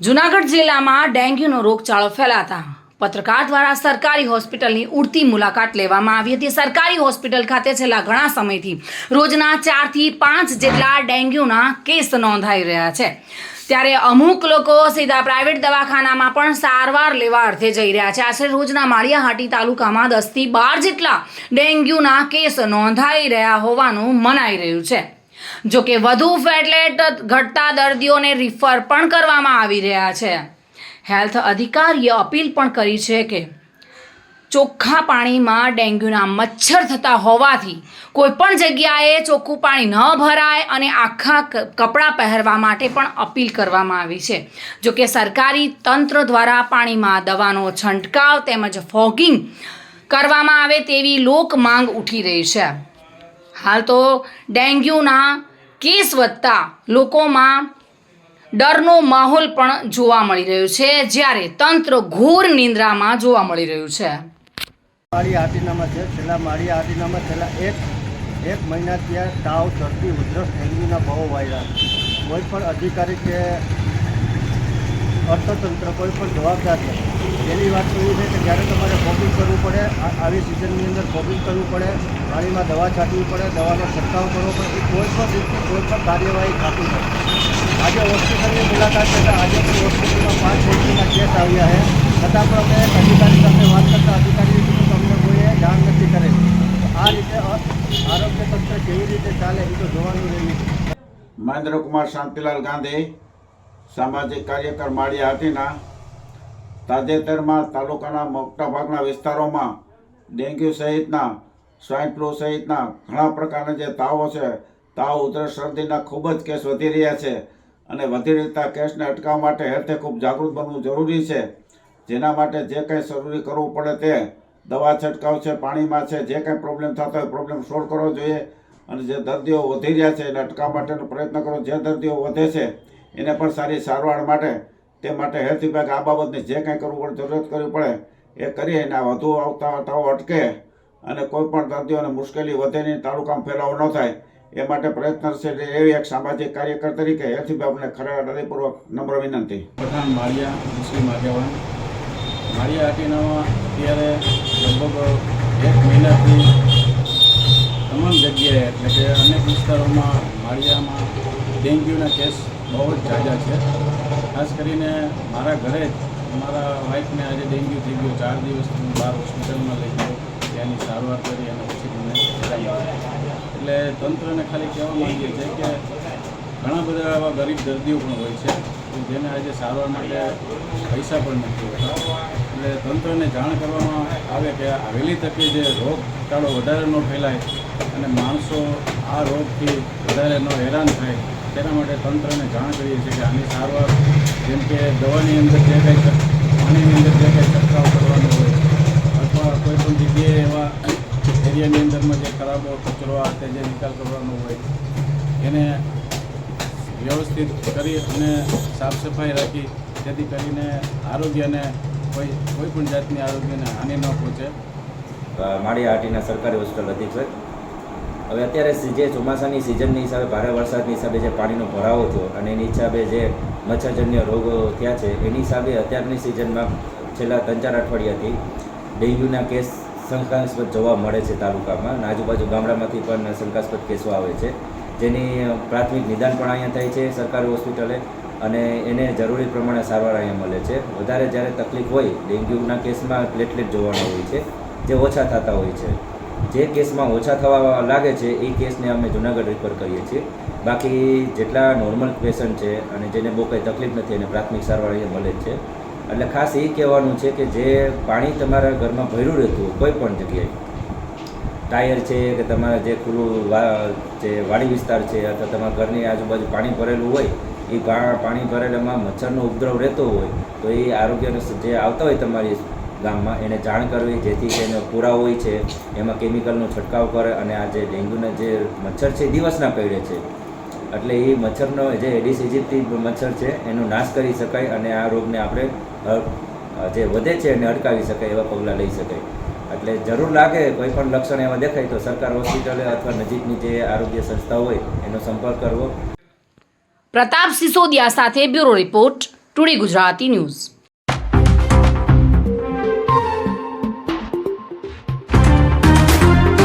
જુનાગઢ જિલ્લામાં ડેન્ગ્યુનો રોગચાળો ફેલાતા પત્રકાર દ્વારા સરકારી હોસ્પિટલની ઉડતી મુલાકાત લેવામાં આવી હતી. સરકારી હોસ્પિટલ ખાતે છેલ્લા ઘણા સમયથી રોજના ચારથી પાંચ જેટલા ડેન્ગ્યુના કેસ નોંધાઈ રહ્યા છે. ત્યારે અમુક લોકો સીધા પ્રાઇવેટ દવાખાનામાં પણ સારવાર લેવા અર્થે જઈ રહ્યા છે. આશરે રોજના માળિયાહાટી તાલુકામાં દસથી બાર જેટલા ડેન્ગ્યુના કેસ નોંધાઈ રહ્યા હોવાનું મનાઈ રહ્યું છે. જો કે વધુ ફેટલેટ ઘટતા દર્દીઓને રિફર પણ કરવામાં આવી રહ્યા છે. હેલ્થ અધિકારીએ અપીલ પણ કરી છે કે ચોખ્ખા પાણીમાં ડેન્ગ્યુના મચ્છર થતા હોવાથી કોઈપણ જગ્યાએ ચોખ્ખું પાણી ન ભરાય અને આખા કપડાં પહેરવા માટે પણ અપીલ કરવામાં આવી છે. જો કે સરકારી તંત્ર દ્વારા પાણીમાં દવાનો છંટકાવ તેમજ ફોગિંગ કરવામાં આવે તેવી લોક માંગ ઉઠી રહી છે. હાલ તો ડેન્ગ્યુના કેસ વધતા લોકોમાં ડરનો માહોલ પણ જોવા મળી રહ્યો છે, જ્યારે તંત્ર ઘોર નિંદ્રામાં જોવા મળી રહ્યું છે. માળી હાટીનામાં છે, છેલ્લા માળી હાટીનામાં છેલ્લા એક એક મહિના ત્યાં તાવ, શરદી, ઉધરસ, ડેન્ગ્યુના બહુ વાયરા કોઈ પણ અધિકારી કે અર્થતંત્ર કોઈ પણ જવાબદાર છે પહેલી વાત તો એ છે કે જ્યારે તમારે ફોગિંગ કરવું પડે, આ- આવી સિઝનની અંદર ફોગિંગ કરવું પડે, પાણીમાં દવા છાંટવી પડે, દવાનો છંટકાવ કરવો પડે, એ કોઈ પણ રીતની કોઈ પણ કાર્યવાહી થતી નથી. આજે હોસ્પિટલની મુલાકાત લેતા આજે પણ હોસ્પિટલમાં પાંચ વ્યક્તિના કેસ આવ્યા છે. છતાં પણ અમે એક અધિકારી સાથે વાત કરતા અધિકારીએ કીધું કે અમને કોઈએ જાણ નથી કરેલ. તો આ રીતે અ- આરોગ્ય તંત્ર કેવી રીતે ચાલે એ તો જોવાનું રહ્યું છે મહેન્દ્રકુમાર શાંતિલાલ ગાંધી સામાજિક કાર્યકર માળી હાટીના તાજેતરમાં તાલુકાના મોટાભાગના વિસ્તારોમાં ડેન્ગ્યુ સહિતના સ્વાઇન ફ્લૂ સહિતના ઘણા પ્રકારના જે તાવો છે, તાવ, ઉધરસ, શરદીના ખૂબ જ કેસ વધી રહ્યા છે અને વધી રહેતા કેસને અટકાવવા માટે હેલ્થે ખૂબ જાગૃત બનવું જરૂરી છે. જેના માટે જે કંઈ જરૂરી કરવું પડે તે દવા છંટકાવ છે, પાણીમાં છે, જે કંઈ પ્રોબ્લેમ થતો હોય પ્રોબ્લેમ સોલ્વ કરવો જોઈએ અને જે દર્દીઓ વધી રહ્યા છે એને અટકાવવા માટેનો પ્રયત્ન કરો. જે દર્દીઓ વધે છે એને પણ સારી સારવાર માટે, તે માટે હેલ્થ વિભાગ આ બાબતની જે કાંઈ કરવું પડે જરૂરત કરવી પડે, એ કરી અને વધુ આવતા તાવ અટકે અને કોઈ પણ દર્દીઓને મુશ્કેલી વધે નહીં, તાલુકામાં ફેલાવો ન થાય, એ માટે પ્રયત્નશીલ એવી એક સામાજિક કાર્યકર તરીકે હેલ્થ વિભાગને ખરા હૃદયપૂર્વક નમ્ર વિનંતી. પ્રધાન માળિયા શ્રી આગેવાન માળિયા હાટીનામાં અત્યારે લગભગ એક મહિનાથી તમામ જગ્યાએ, એટલે કે અનેક વિસ્તારોમાં માળિયામાં ડેન્ગ્યુના કેસ બહુ જ ઝાઝા છે. ખાસ કરીને મારા ઘરે જ મારા વાઈફને આજે ડેન્ગ્યુ થઈ ગયો. ચાર દિવસ હું બહાર હોસ્પિટલમાં લઈ ગયો. ત્યાંની સારવાર કરી અને પછી મને એટલે તંત્રને ખાલી કહેવા માંગીએ છીએ કે ઘણા બધા એવા ગરીબ દર્દીઓ પણ હોય છે જેને આજે સારવાર માટે પૈસા પણ નથી હોતા. એટલે તંત્રને જાણ કરવામાં આવે કે આવેલી તકે જે રોગચાળો વધારે ન ફેલાય અને માણસો આ રોગથી વધારે ન હેરાન થાય તેના માટે તંત્રને જાણ કરીએ છીએ કે આની સારવાર જેમ કે દવાની અંદર જે કંઈ પાણીની અંદર જે કંઈ છંટકાવ કરવાનો હોય અથવા કોઈ પણ જગ્યાએ એવા એરિયાની અંદરમાં જે ખરાબો, કચરો આ તે જે નિકાલ કરવાનો હોય એને વ્યવસ્થિત કરી અને સાફ સફાઈ રાખી જેથી કરીને આરોગ્યને કોઈ કોઈ પણ જાતની આરોગ્યને હાનિ ન પહોંચે. માળી આટીના સરકારી હોસ્પિટલ અધિક્ષક હવે અત્યારે જે ચોમાસાની સિઝનની હિસાબે ભારે વરસાદની હિસાબે જે પાણીનો ભરાવો થયો અને એની હિસાબે જે મચ્છરજન્ય રોગો થયા છે, એની હિસાબે અત્યારની સિઝનમાં છેલ્લા ત્રણ ચાર અઠવાડિયાથી ડેન્ગ્યુના કેસ શંકાસ્પદ જોવા મળે છે તાલુકામાં. આજુબાજુ ગામડામાંથી પણ શંકાસ્પદ કેસો આવે છે. જેની પ્રાથમિક નિદાન પણ અહીંયા થાય છે સરકારી હોસ્પિટલે અને એને જરૂરી પ્રમાણે સારવાર અહીંયા મળે છે. વધારે જ્યારે તકલીફ હોય, ડેન્ગ્યુના કેસમાં પ્લેટલેટ જોવાના હોય છે, જે ઓછા થતા હોય છે. જે કેસમાં ઓછા થવા લાગે છે, એ કેસને અમે જુનાગઢ રિફર કરીએ છીએ. બાકી જેટલા નોર્મલ પેશન્ટ છે અને જેને બહુ કંઈ તકલીફ નથી, એને પ્રાથમિક સારવાર અહીંયા મળે છે. એટલે ખાસ એ કહેવાનું છે કે જે પાણી તમારા ઘરમાં ભર્યું રહેતું હોય, કોઈ પણ જગ્યાએ, ટાયર છે કે તમારા જે ખુલ્લું જે વાડી વિસ્તાર છે અથવા તમારા ઘરની આજુબાજુ પાણી ભરેલું હોય એ પાણી ભરેલામાં મચ્છરનો ઉપદ્રવ રહેતો હોય, તો એ આરોગ્યને જે આવતા હોય તમારી ગામમાં એને જાણ કરવી, જેથી તેનો પૂરા હોય છે, એમાં કેમિકલનો છંટકાવ કરે અને આ જે ડેન્ગ્યુના જે મચ્છર છે દિવસના કરડે છે. એટલે એ મચ્છરનો જે એડિસ ઇજિપ્ટી મચ્છર છે, એનો નાશ કરી શકાય અને આ રોગને આપણે જે વધે છે એને અટકાવી શકાય એવા પગલાં લઈ શકાય. એટલે જરૂર લાગે, કોઈ પણ લક્ષણ એવા દેખાય તો સરકાર હોસ્પિટલે અથવા નજીકની જે આરોગ્ય સંસ્થા હોય, એનો સંપર્ક કરવો. પ્રતાપ સિસોદિયા સાથે bureau report, today Gujarati news.